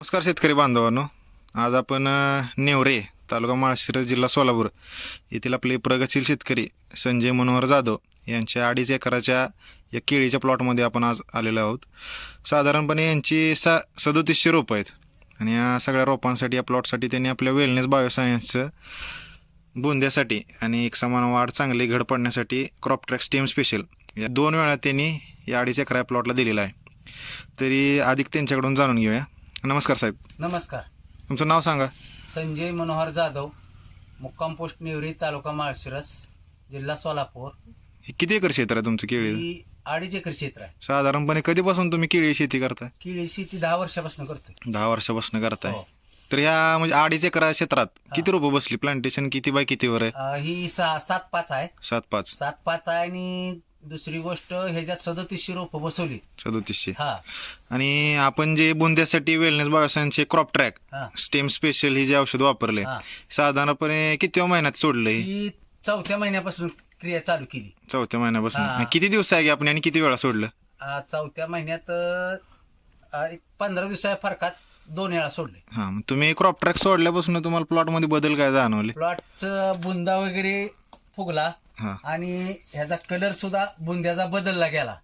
नमस्कार शेतकरी बांधवांनो. आज आपण नेवरे तालुका माळशिरस जिल्हा सोलापूर येथील आपले प्रगतशील शेतकरी संजय मनोहर जाधव यांच्या अडीच एकराच्या या केळीच्या प्लॉटमध्ये आपण आज आलेलो आहोत. साधारणपणे यांची सा सदोतीसशे रोपं आहेत. आणि या सगळ्या रोपांसाठी या प्लॉटसाठी त्यांनी आपल्या वेलनेस बायोसायन्सचं बुंद्यासाठी आणि एक समान वाढ चांगली घड पडण्यासाठी क्रॉप स्टीम स्पेशल या दोन वेळा त्यांनी या अडीच एकरा प्लॉटला दिलेला आहे. तरी अधिक त्यांच्याकडून जाणून घेऊया. नमस्कार साहेब. नमस्कार. तुमचं नाव सांगा. संजय मनोहर जाधव मुक्काम पोस्ट निवरी तालुका माळशिरस जिल्हा सोलापूर. हे किती एकर क्षेत्र आहे तुमचं केळी? ही अडीच एकर क्षेत्र आहे. साधारणपणे कधीपासून तुम्ही केळी शेती करताय? केळी शेती दहा वर्षापासून करतोय. दहा वर्षापासून करताय. हो. तर ह्या म्हणजे अडीच एकरा क्षेत्रात किती रोपं बसली? प्लांटेशन किती बाय कितीवर आहे? अं, ही सा सात पाच आहे. सात पाच. सात पाच आहे आणि दुसरी गोष्ट ह्याच्यात सदोतीसशे रोपं बसवली सदोतीसशे. हा. आणि आपण जे बुंद्यासाठी वेलनेस बायोसायन्सचे क्रॉप ट्रॅक हा. स्टेम स्पेशल ही जे औषध वापरले हा. साधारणपणे किती महिन्यात सोडलंय ही चौथ्या महिन्यापासून क्रिया चालू केली. चौथ्या महिन्यापासून. हा. आणि किती दिवस आहे की आपण आणि किती वेळा सोडलं? चौथ्या महिन्यात अं, एक पंधरा दिवसा फरकात दोन वेळा सोडले. हा मग तुम्ही क्रॉप ट्रॅक सोडल्यापासून तुम्हाला प्लॉटमध्ये बदल काय जाणवले? प्लॉटचं बुंदा वगैरे फुगला हा. आणि ह्याचा कलर सुद्धा बुंद्याचा बदलला गेला.